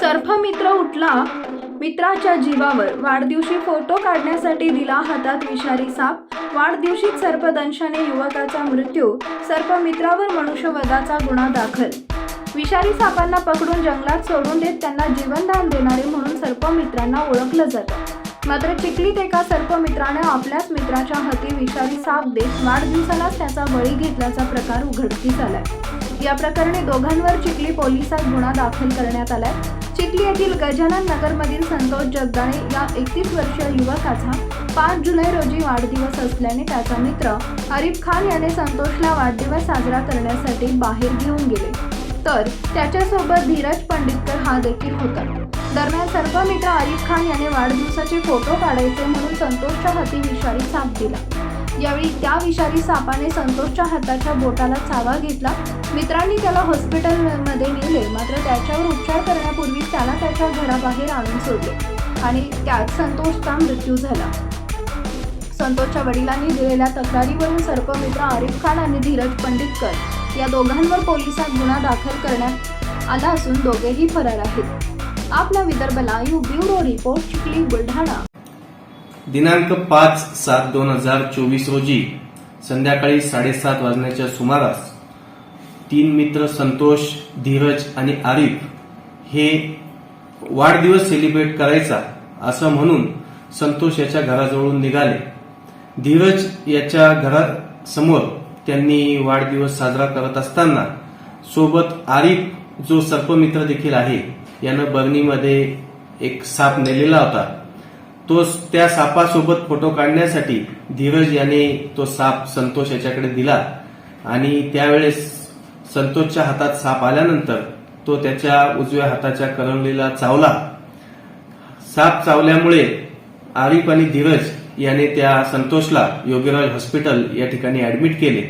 सर्पमित्र उठला. मित्राच्या जीवावर वाढदिवशी फोटो काढण्यासाठी दिला हातात विषारी साप. वाढदिवशीच सर्पदंशाने युवकाचा मृत्यू. सर्पमित्रावर मनुष्यवधाचा गुन्हा दाखल. विषारी सापांना पकडून जंगलात सोडून देत त्यांना जीवनदान देणारे म्हणून सर्पमित्रांना ओळखलं जातं. मात्र चिखलीत एका सर्पमित्राने आपल्याच मित्राच्या हाती विषारी साप देत वाढदिवसालाच त्याचा बळी घेतल्याचा प्रकार उघडकीस आलाय. या प्रकरणी दोघांवर चिखली पोलिसात गुन्हा दाखल करण्यात आलाय. चिखली येथील गजानन नगरमधील संतोष जगदाळे या एकतीस वर्षीय युवकाचा पाच जुलै रोजी वाढदिवस असल्याने त्याचा मित्र आरिफ खान याने संतोषला वाढदिवस साजरा करण्यासाठी बाहेर घेऊन गेले. तर त्याच्यासोबत धीरज पंडितकर हा देखील होता. दरम्यान सर्व मित्र आरिफ खान याने वाढदिवसाचे फोटो काढायचे म्हणून संतोषच्या हाती विषारी साथ दिला यावेळी त्या विषारी सापाने संतोषच्या हाताच्या बोटाला चावा घेतला. मित्रांनी त्याला हॉस्पिटलमध्ये नेले. मात्र त्याच्यावर उपचार करण्यापूर्वी त्याला त्याच्या घराबाहेर आणून सोडले आणि त्यात संतोषचा मृत्यू झाला. संतोषच्या वडिलांनी दिलेल्या तक्रारीवरून सर्पमित्र आरिफ खान आणि धीरज पंडितकर या दोघांवर पोलिसात गुन्हा दाखल करण्यात आला असून दोघेही फरार आहेत. आपला Vidarbha live bureau report Chikhli Buldhana. दिनांक पाच सात दोन हजार चोवीस रोजी संध्याकाळी साडेसात वाजण्याच्या सुमारास तीन मित्र संतोष धीरज आणि आरिफ हे वाढदिवस सेलिब्रेट करायचा असं म्हणून संतोष याच्या घराजवळून निघाले. धीरज याच्या घरासमोर त्यांनी वाढदिवस साजरा करत असताना सोबत आरिफ जो सर्पमित्र देखील आहे यानं बर्नीमध्ये एक साप नेलेला होता. तो त्या सापासोबत फोटो काढण्यासाठी धीरज याने तो साप संतोष याच्याकडे दिला. आणि त्यावेळेस संतोषच्या हातात साप आल्यानंतर तो त्याच्या उजव्या हाताच्या करंगलीला चावला. साप चावल्यामुळे आरिफ आणि धीरज याने त्या संतोषला योगीराज हॉस्पिटल या ठिकाणी ऍडमिट केले.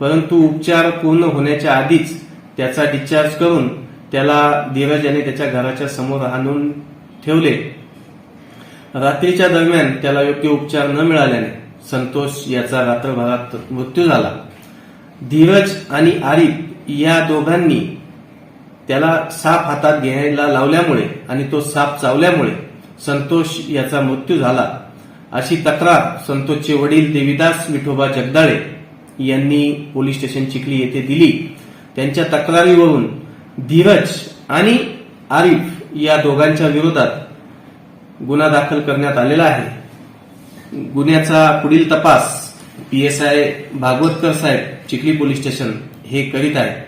परंतु उपचार पूर्ण होण्याच्या आधीच त्याचा डिस्चार्ज करून त्याला धीरज याने त्याच्या घराच्या समोर आणून ठेवले. रात्रीच्या दरम्यान त्याला योग्य उपचार न मिळाल्याने संतोष याचा रात्रभरात मृत्यू झाला. धीरज आणि आरिफ या दोघांनी त्याला साप हातात घ्यायला लावल्यामुळे आणि तो साप चावल्यामुळे संतोष याचा मृत्यू झाला. अशी तक्रार संतोषचे वडील देविदास विठोबा जगदाळे यांनी पोलीस स्टेशन चिखली येथे दिली. त्यांच्या तक्रारीवरून धीरज आणि आरिफ या दोघांच्या विरोधात गुन्हा दाखल करण्यात आलेला आहे. गुन्ह्याचा पुढील तपास पीएसआय भागवतकर साहेब चिखली पोलीस स्टेशन हे करीत आहे.